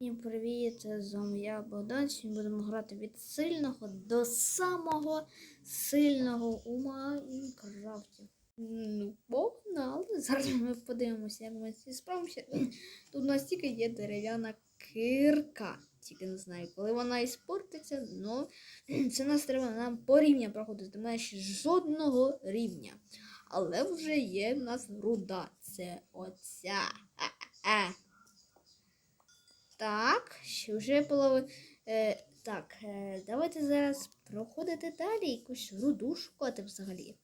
Всім привіт, з вами я Богдан. Сьогодні будемо грати від сильного до самого сильного у Майнкрафті. Ну, погнали. Зараз ми подивимося, як ми ці справимося. Тут у нас тільки є дерев'яна кирка. Тільки не знаю, коли вона іспортиться, ну це нас треба нам по рівня проходити. Немає ще жодного рівня. Але вже є в нас руда. Це оця. А-а-а. Так, вже полови. Е, так, е, давайте зараз проходити далі якусь руду шукати взагалі.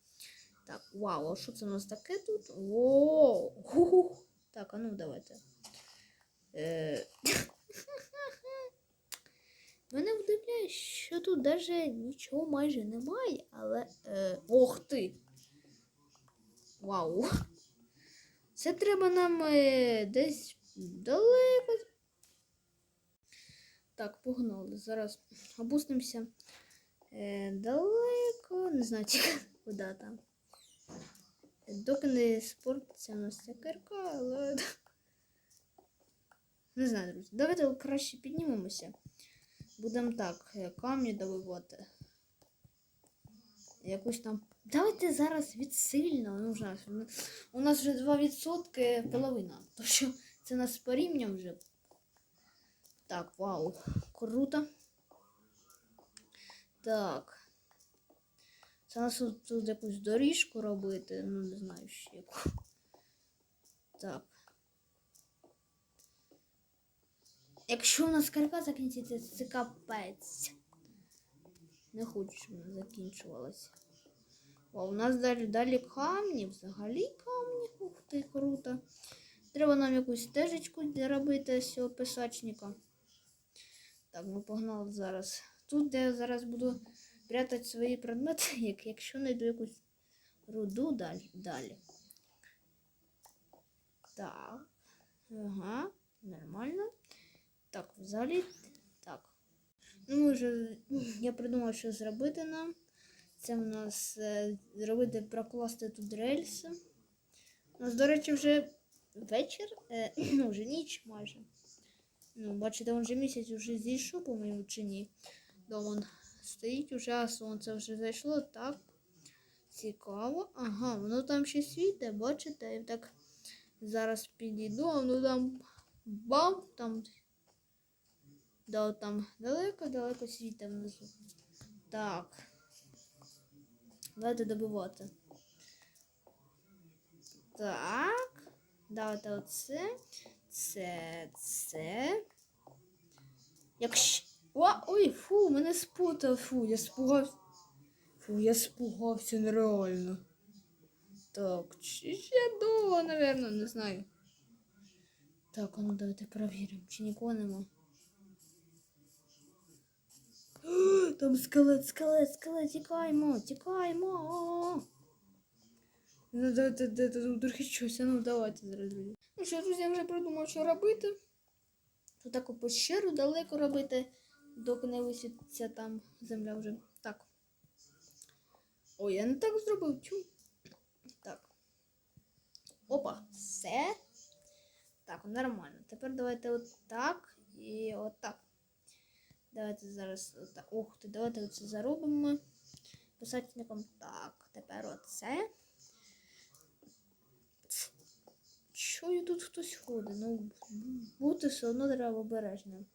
Так, вау, а що це у нас таке тут? Ху Так, а ну давайте. Е, Мене вдивляє, що тут навіть нічого майже немає, але. Е, ох ти! Вау! Це треба нам е, десь далеко так, погнали. Зараз опустимося е, далеко, не знаю, куди там. Доки не спортиться у нас ця кирка, але. Не знаю, друзі. Давайте краще піднімемося. Будемо так, е, камні добивати. Якусь там. Давайте зараз відсильно. Ну, вже, у нас вже 2% половина. То що це нас по рівням вже. Так, вау, круто. Так. Це нас тут, тут якусь доріжку робити, ну не знаю ще яку. Так. Якщо у нас карка закінчиться, це капець. Не хочу, щоб вона закінчувалася. О, у нас далі далі камні, взагалі камні. Ух ти, круто. Треба нам якусь стежечку робити з цього писачника. Так, ми погнали зараз. Тут, де я зараз буду прятати свої предмети, як, якщо знайду якусь руду далі. далі. Так. Ага, нормально. Так, взагалі. Так. Ну, вже, я придумав, що зробити нам. Це в нас е, зробити, прокласти тут рельси. У нас, до речі, вже вечір, е, ну, вже ніч майже. Ну, бачите, він вже місяць вже зійшов, по-моєму, чи ні. Вон стоїть уже, а сонце вже зайшло. Так. Цікаво. Ага, воно там ще світить, бачите, я так зараз підійду, а воно там бам, там. Да, там далеко-далеко світить внизу. Так. Давайте добивати. Так. Давайте оце. Це, це. Якщо. О, ой, фу, мене спутав. Фу, я спугався. Фу, я спугався нереально. Так, чи ще довго, напевно, не знаю. Так, а ну давайте перевіримо, чи нікого нема. Там скелет, скелет, скелет, тікаємо, тікаємо. Ну, давайте, давайте, тут трохи щось, ну давайте зараз. Ну що, друзі, я вже придумав, що робити. Тут таку пещеру далеко робити, доки не висвітиться там земля вже. Так. Ой, я не так зробив. Чу. Так. Опа, все. Так, нормально. Тепер давайте отак і отак. Давайте зараз отак. Ух ти, давайте оце заробимо. Писательником. Так, тепер оце. Чую, тут хтось ходить. Ну, бути все одно треба обережним.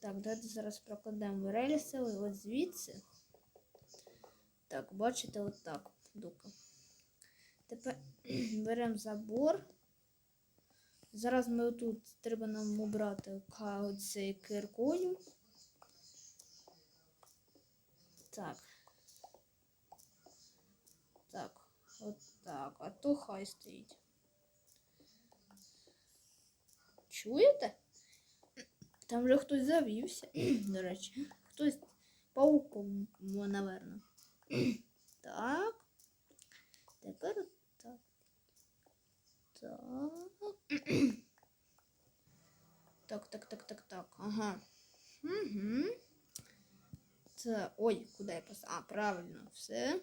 Так, давайте зараз прокладемо рельси от звідси. Так, бачите, от так. Дука. Тепер беремо забор. Зараз ми тут треба нам обрати оцей киркою. Так. Так, от так. А то хай стоїть. Чуєте? Там вже хтось завівся, до речі. Хтось пауком, напевно. Так. Тепер так. Так. Так, так, так, так, так. Ага. Угу. Це... Ой, куди я пос... А, правильно, все.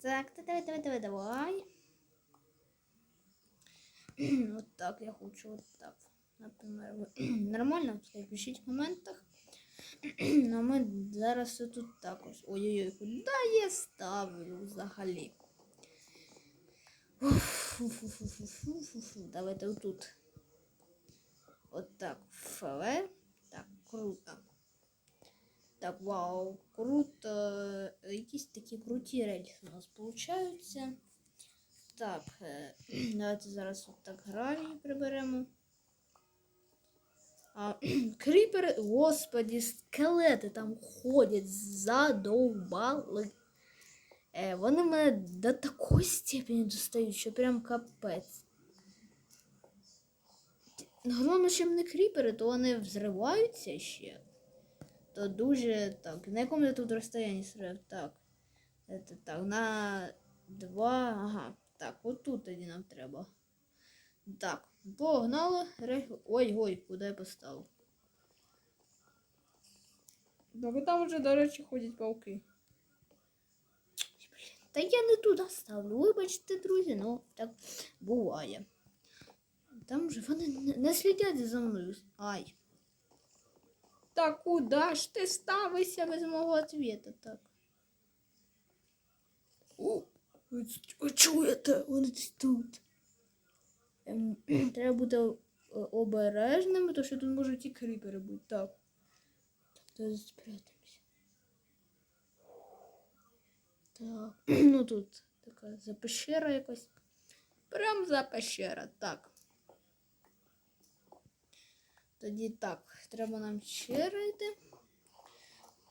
Так, давай, давай, давай, давай. от так я хочу, от так. Ви- нормально? Пишіть в коментах. А ми зараз тут також. Ой-ой-ой, куди я ставлю взагалі? Давайте отут. От так. Фле. Так, круто. Так, вау, круто. Якісь такі круті рельси у нас получаються. Так, е, давайте зараз от так гравій приберемо. А, кріпери, господі, скелети там ходять, задовбали. Е, вони мене до такої степені достають, що прям капець. Головне, що не кріпери, то вони взриваються ще. То дуже так. На якому я тут розстоянні стріляв? Так. Це так, на два. Ага. Так, отут тоді нам треба. Так, погнали. Ой, ой, куди я поставив? Так, там вже, до речі, ходять пауки. Та я не туди ставлю. Вибачте, друзі, ну так буває. Там же вони не, слідять за мною. Ай. Та куди ж ти ставишся без мого ответа так? О, ви ч- ви чуєте? Вони десь тут. Ем, треба бути е, обережними, тому що тут можуть і кріпери бути. Так. То спрятаємося. Так. Ну тут така запещера якась. Прям за пещера, так. Тоді так, треба нам ще йти.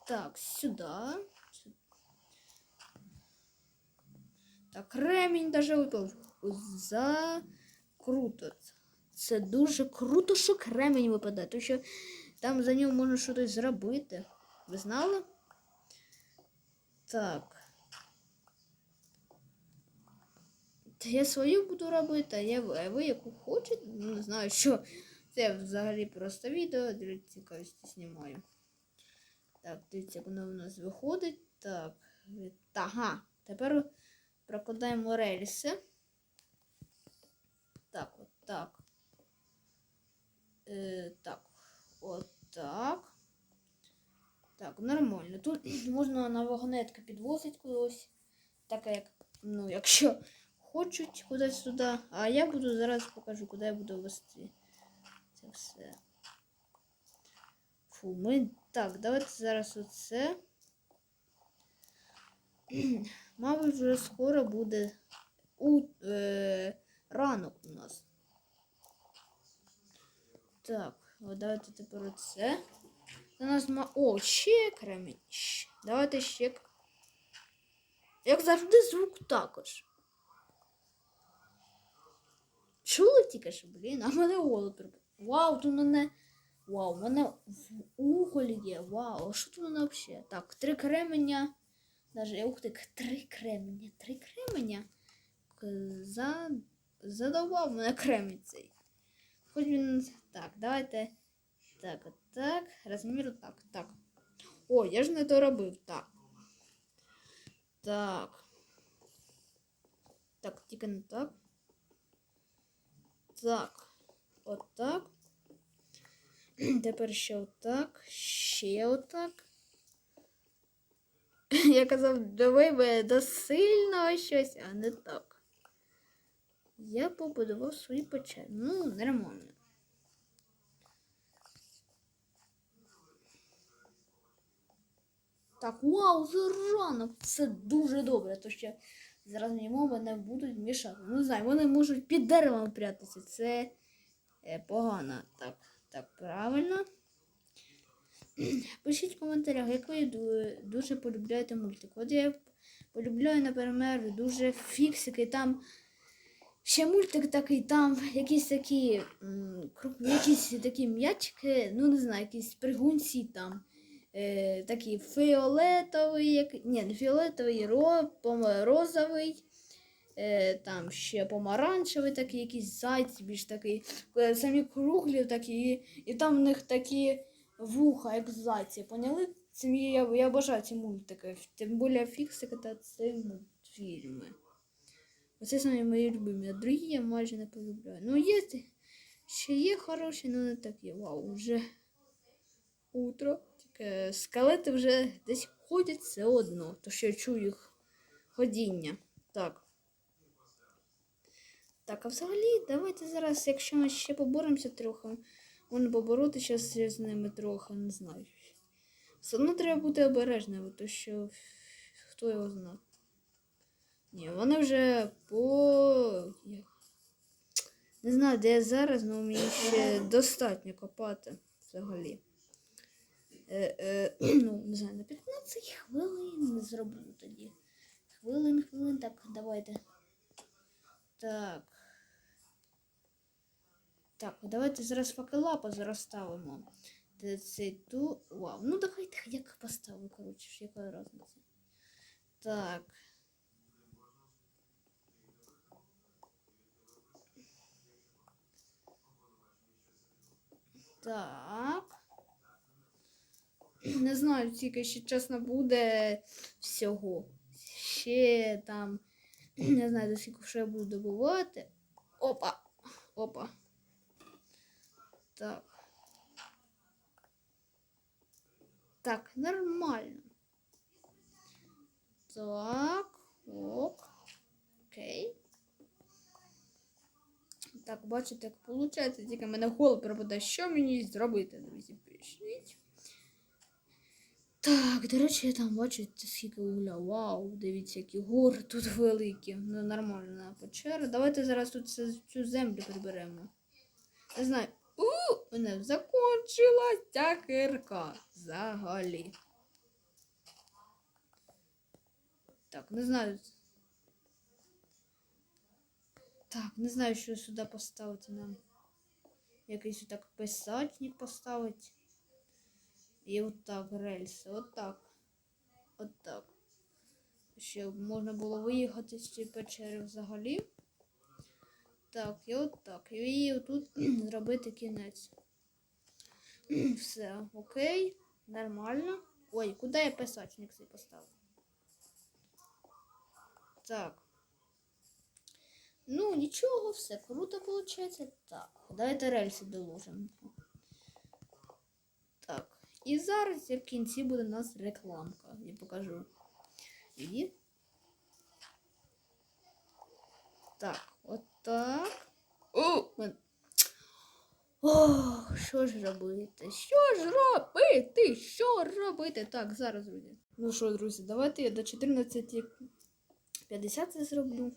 Так, сюди. Так, ремінь даже випав. За круто. Це дуже круто, що кремінь випадає, тому що там за нього можна щось зробити. Ви знали? Так. Та я свою буду робити, а я а ви яку хочете. Ну, не знаю, що. Це взагалі просто відео для цікавості знімаю. Так, дивіться, як воно у нас виходить. Так. Ага. Тепер прокладаємо рельси. Так, от так. Е, так. От так. Так, нормально. Тут можна на вагонетки підвозити кудись. Так як, ну, якщо хочуть кудись туди. А я буду зараз покажу, куди я буду вести. Це все. Фу, ми. Так, давайте зараз оце. Мабуть, вже скоро буде у, е, ранок у нас. Так, давайте тепер оце. У нас ма. О, ще кремінь. Давайте ще. Як завжди, звук також. Чули тільки що, блін, а мене голод припав. Вау, тут мене. Вау, мене в уголь є. Вау, а що тут мене взагалі? Так, три кременя. Даже, ух к- три кременя. Три кременя. За... Задовбав мене кремінь цей. Хоч він. Так, давайте. Так, так. Розмір так, так. О, я ж не то робив. Так. Так. Так, тільки не так. Так. Отак. Тепер ще отак. Ще отак. Я казав, давай би до сильного щось, а не так. Я побудував свої печері. Ну, нормально. Так, вау, це. Це дуже добре, то що зараз мови не будуть мішати. Ну, не знаю, вони можуть під деревом прятатися. Це е, погано. Так, так, правильно. Пишіть в коментарях, як ви дуже полюбляєте мультик. От я полюбляю, наприклад, дуже фіксики. Там ще мультик такий, там якісь такі, якісь такі м'ячики, ну не знаю, якісь пригунці там. Е, такий фіолетовий, як... ні, не фіолетовий, ро, розовий. Е, там ще помаранчевий такий, якийсь зайці більш такий, е, самі круглі такі, і там в них такі вуха, як зайці, поняли? Це я, я обожаю ці мультики, тим більше фіксики та ці мультфільми. Оце самі мої любимі, а другі я майже не полюбляю. Ну, є ще є хороші, але не такі. Вау, вже утро. Тільки скелети вже десь ходять все одно, то що я чую їх ходіння. Так. Так, а взагалі, давайте зараз, якщо ми ще поборемося трохи, можна поборотися ще з ними трохи, не знаю. Все одно треба бути обережними, то що хто його знає. Ні, вони вже по. Не знаю, де я зараз, але мені ще достатньо копати взагалі. Е, е, ну, не знаю, на 15 хвилин зроблю тоді. Хвилин, хвилин, так, давайте. Так. Так, давайте зараз факела позароставимо. Ту. Вау. Ну давайте як поставлю, коротше, яка разниця. Так. Так. Не знаю, скільки ще чесно буде всього. Ще там. Не знаю, до скільки ще буду добувати. Опа! Опа. Так. Так, нормально. Так, ок. Окей. Так, бачите, як виходить, тільки мене голову пропадає, що мені зробити, друзі, пишіть. Так, до речі, я там бачу скільки угля. Вау, дивіться, які гори тут великі. Ну, нормальна печера. Давайте зараз тут цю землю приберемо. Не знаю. У, у мене закончилась ця кирка. Взагалі. Так, не знаю. Так, не знаю, що сюди поставити нам. Якийсь отак писачник поставити. І отак рельси. Отак. Отак. Щоб можна було виїхати з цієї печери взагалі. Так, і отак. І отут зробити кінець. Все, окей. Нормально. Ой, куди я писачник цей поставив? Так. Ну, нічого, все круто виходить. Так, давайте рельси доложимо. Так. І зараз в кінці буде у нас рекламка. Я покажу. І. Так, отак. О! мен- Ох, що ж робити? Що ж робити? Що робити? Так, зараз, друзі. Ну що, друзі, давайте я до 14.50 це зроблю.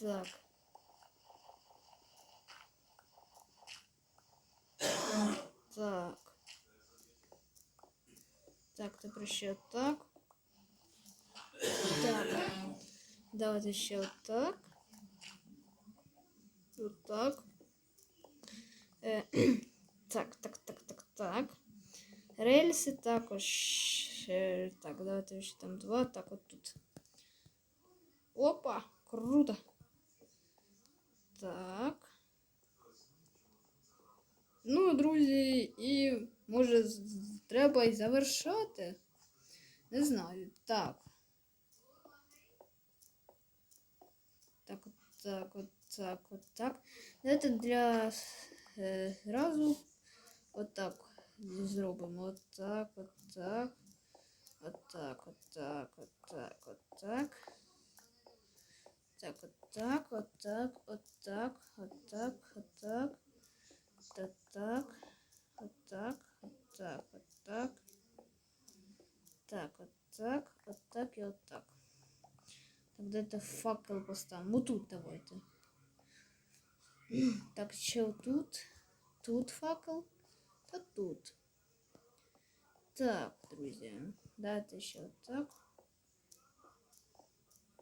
Так. Так. Так, тепер ще. Так. Давайте ще отак. Отак. Е, так, так, так, так, так. Рельси також. е, Так, давайте ще там два. Так, от тут. Опа! Круто. Так. Ну, друзі, і може з- з- треба і завершати. Не знаю. Так. Так, от так, от так, от так. Давайте для е, зразу отак зробимо. Отак, отак. Отак, отак, отак, отак. Так, отак, отак, отак, отак, отак. Так, так, отак, отак, отак. Так, отак, отак і отак. Так, дайте факел поставимо. Тут давайте. Так, ще тут. Тут факел. Та тут. Так, друзі. Дайте ще отак.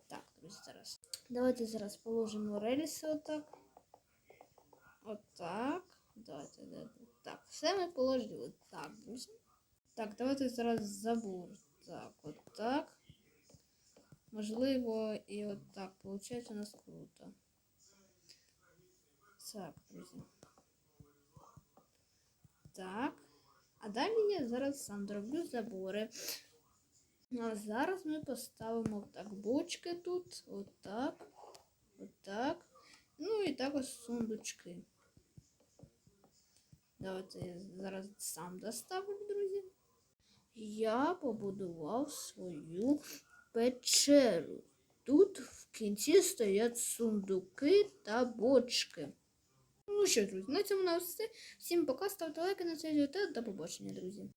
Так, друзі, зараз. Давайте зараз положимо рельси отак. Отак. Давайте, давайте. Так, все ми положили. Так, друзі. Так, давайте зараз забор. Так, отак. Можливо, і отак. Получається у нас круто. Так, друзі. Так. А далі я зараз сам зроблю забори. А зараз ми поставимо так бочки тут, отак, отак. Ну і також сундучки. Давайте я зараз сам доставлю, друзі. Я побудував свою печеру. Тут в кінці стоять сундуки та бочки. Ну що, друзі, на цьому на все. Всім пока, ставте лайки на цей відео та до побачення, друзі.